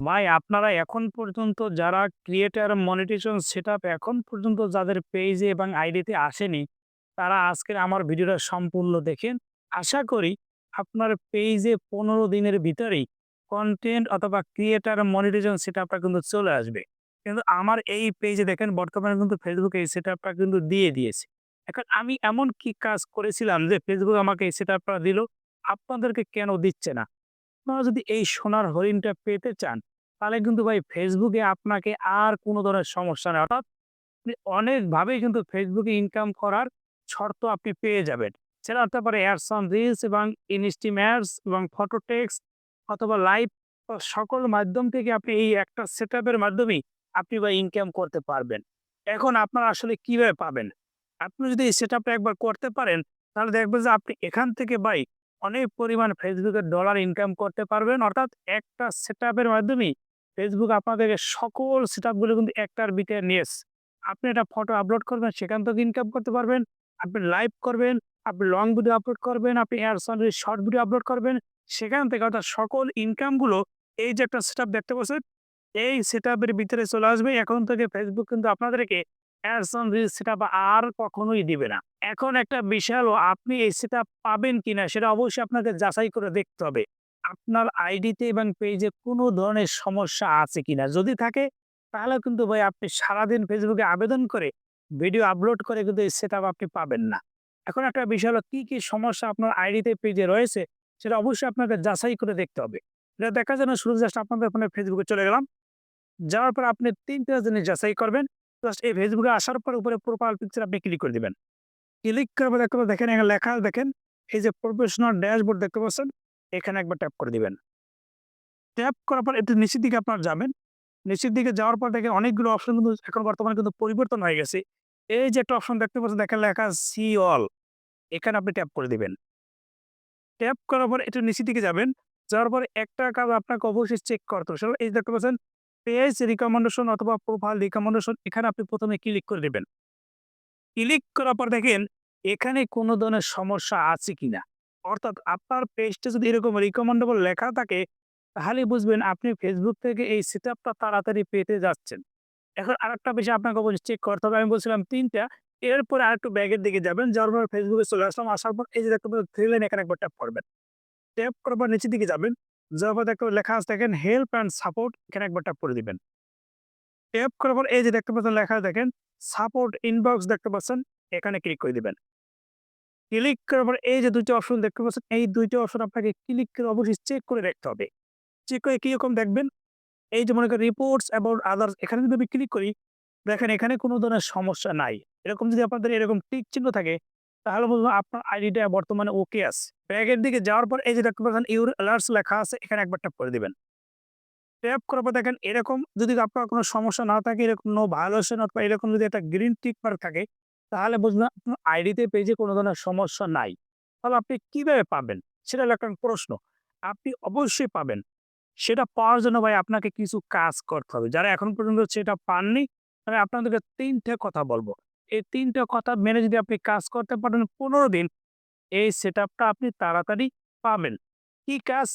ভাই আপনারা এখন পর্যন্ত যারা ক্রিয়েটার মনিটেশন সেটআপ এখন পর্যন্ত যাদের পেজে এবং আইডিতে আসেনি, তারা আজকের আমার ভিডিওটা সম্পূর্ণ দেখেন। আশা করি আপনার পেজে ১৫ দিনের ভিতরেই কন্টেন্ট অথবা ক্রিয়েটার মনিটাইজেশন সেটআপটা কিন্তু চলে আসবে। কিন্তু আমার এই পেজে দেখেন বর্তমানে কিন্তু ফেসবুকে এই সেটআপটা কিন্তু দিয়ে দিয়েছে। এখন আমি এমন কি কাজ করেছিলাম যে Facebook আমাকে এই সেটআপটা দিল, আপনাদেরকে কেন দিচ্ছে না? আপনারা যদি এই সোনার হরিণটা পেতে চান, তাহলে কিন্তু ভাই ফেসবুকে আপনাকে আর কোনো ধরনের সমস্যা নেই। অর্থাৎ অনেকভাবেই কিন্তু ফেসবুকে ইনকাম করার শর্ত আপনি পেয়ে যাবেন। সেটা হতে পারে অ্যাডস অন রিলস এবং ইনস্টিম অ্যাডস এবং ফটো টেক্সট অথবা লাইভ সকল মাধ্যম থেকে আপনি এই একটা সেটআপের মাধ্যমেই আপনি ভাই ইনকাম করতে পারবেন। এখন আপনারা আসলে কীভাবে পাবেন? আপনি যদি এই সেটআপটা একবার করতে পারেন, তাহলে দেখবেন যে আপনি এখান থেকে ভাই অনেক পরিমাণ ফেসবুকের ডলার ইনকাম করতে পারবেন। অর্থাৎ একটা সেটআপের মাধ্যমেই Facebook আপনাদেরকে সকল সেটআপগুলো কিন্তু একটার ভিতরে নিয়ে। আপনি একটা ফটো আপলোড করবেন, সেখান থেকে ইনকাম করতে পারবেন। আপনি লাইভ করবেন, আপনি লং ভিডিও আপলোড করবেন, আপনি অন শর্ট ভিডিও আপলোড করবেন। সেখান থেকে অর্থাৎ সকল ইনকামগুলো এই যে একটা সেটআপ দেখতে পাচ্ছেন, এই সেটআপের ভিতরে চলে আসবে। এখন থেকে ফেসবুক কিন্তু আপনাদেরকে অ্যাডস অন রিলস সেটআপ আর কখনোই দিবে না। এখন একটা বিশাল আপনি এই সেটআপ পাবেন কিনা সেটা অবশ্যই আপনাকে যাচাই করে দেখতে হবে। আপনার আইডিতে এবং পেজে কোন ধরনের সমস্যা আছে কিনা? যদি থাকে তাহলে কিন্তু ভাই আপনি সারাদিন এ আবেদন করে ভিডিও আপলোড করে কিন্তু এই সেটআপ আপনি পাবেন না। এখন একটা বিষয় হলো কি, কি সমস্যা আপনার আইডিতে পেজে রয়েছে সেটা অবশ্যই আপনাকে যাচাই করে দেখতে হবে। এটা দেখার জন্য শুধু জাস্ট আপনাদের ফোনে এ চলে গেলাম। যাওয়ার পর আপনি ৩ টা জিনিস যাচাই করবেন। জাস্ট এই ফেসবুকে আসার পর উপরে প্রোফাইল পিকচার আপনি ক্লিক করে দিবেন। ক্লিক পর দেখতে দেখেন এখানে লেখা দেখেন এই যে প্রফেশনাল ড্যাশবোর্ড দেখতে পাচ্ছেন, এখানে একবার ট্যাপ করে দিবেন। ট্যাপ করার পর একটু নিচের দিকে আপনারা যাবেন। নিচের দিকে যাওয়ার পর দেখেন অনেকগুলো অপশন কিন্তু এখন বর্তমানে কিন্তু পরিবর্তন হয়ে গেছে। এই যে একটা অপশন দেখতে পাচ্ছেন, দেখেন লেখা সি অল এখানে আপনি ট্যাপ করে দিবেন। ট্যাপ করার পর একটু নিচের দিকে যাবেন। যাওয়ার পর একটা কাজ আপনাকে অবশ্যই চেক করতে হবে। এই দেখতে পাচ্ছেন পেজ রিকমেন্ডেশন অথবা প্রোফাইল রিকমেন্ডেশন এখানে আপনি প্রথমে ক্লিক করে দেবেন ক্লিক করার পর দেখেন, এখানে কোন ধরনের সমস্যা আছে কিনা? অর্থাৎ আপনার পেজটা যদি এরকম রিকমেন্ডেবল লেখা থাকে, তাহলে বুঝবেন আপনি Facebook থেকে এই সেটআপটা তাড়াতাড়ি পেতে যাচ্ছেন। এখন আরেকটা বিষয় আপনাকে অবশ্যই চেক করতে হবে। আমি বলছিলাম ৩ টা। এরপরে আরেকটু ব্যাকের দিকে যাবেন। যাওয়ার পর এ চলে আসলাম। আসার পর এই যে দেখতে পাচ্ছেন 3 লাইন এখানে একবার ট্যাপ করবেন। ট্যাপ করার পর নিচের দিকে যাবেন। যাওয়ার পর দেখতে লেখা আছে দেখেন হেল্প অ্যান্ড সাপোর্ট এখানে একবার ট্যাপ করে দিবেন। ট্যাপ করার পর এই যে দেখতে পাচ্ছেন লেখা দেখেন সাপোর্ট ইনবক্স দেখতে পাচ্ছেন, এখানে ক্লিক করে দিবেন। ক্লিক করার পর এই যে ২ টা অপশন দেখতে পাচ্ছেন, এই ২ টা অপশন আপনাকে ক্লিক করে অবশ্যই চেক করে দেখতে হবে। চেক করে কীরকম দেখবেন? এই যে মনে করেন রিপোর্টস অ্যাবাউট আদার্স এখানে যদি আমি ক্লিক করি, দেখেন এখানে কোন ধরনের সমস্যা নাই। এরকম যদি আপনাদের এরকম টিক চিহ্ন থাকে, তাহলে বুঝবেন আপনার আইডিটা বর্তমানে ওকে আছে। ব্যাকের দিকে যাওয়ার পর এই যে দেখতে পাচ্ছেন ইউর অ্যালার্টস লেখা আছে, এখানে একবার ট্যাপ করে দিবেন। ট্যাপ করার পর দেখেন এরকম যদি আপনার কোনো সমস্যা না থাকে, এরকম নো ভায়োলেশন অথবা এরকম যদি একটা গ্রিন টিক মার্ক থাকে, তাহলে বুঝবেন আপনার আইডিতে পেজে কোন ধরনের সমস্যা নাই। তাহলে আপনি কীভাবে পাবেন? সেটা একটা প্রশ্ন। আপনি অবশ্যই পাবেন। সেটা পাওয়ার জন্য ভাই আপনাকে কিছু কাজ করতে হবে। যারা এখন পর্যন্ত সেটা পাননি, আমি আপনাদেরকে ৩ টা কথা বলব এই ৩ টা কথা মেনে যদি আপনি কাজ করতে পারেন ১৫ দিন, এই সেটআপটা আপনি তাড়াতাড়ি পাবেন। কি কাজ?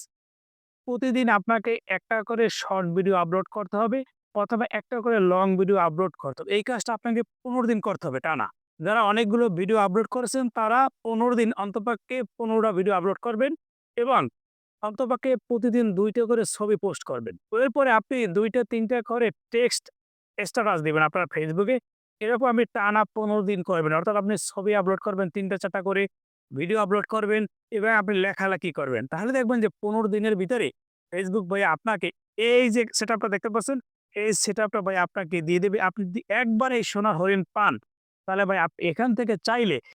প্রতিদিন আপনাকে একটা করে শর্ট ভিডিও আপলোড করতে হবে অথবা একটা করে লং ভিডিও আপলোড করতে হবে। এই কাজটা আপনাকে ১৫ দিন করতে হবে টানা। যারা অনেকগুলো ভিডিও আপলোড করেছেন তারা ১৫ দিন অন্তপক্ষে পনেরোটা ভিডিও আপলোড করবেন এবং অন্তপক্ষে প্রতিদিন দুইটা করে ছবি পোস্ট করবেন। এরপরে আপনি ২ টা ৩ টা করে টেক্সট স্ট্যাটাস দিবেন আপনার ফেসবুকে এরকম আপনি টানা ১৫ দিন করবেন। অর্থাৎ আপনি ছবি আপলোড করবেন ৩ টা ৪ টা করে, ভিডিও আপলোড করবেন এবং আপনি লেখালেখি করবেন। তাহলে দেখবেন যে ১৫ দিনের ভিতরে ফেসবুক ভাই আপনাকে এই যে সেটআপটা দেখতে পাচ্ছেন, এই সেটআপটা ভাই আপনাকে দিয়ে দেবে। আপনি একবার এই সোনার হরিণ পান, তাহলে ভাই এখান থেকে চাইলে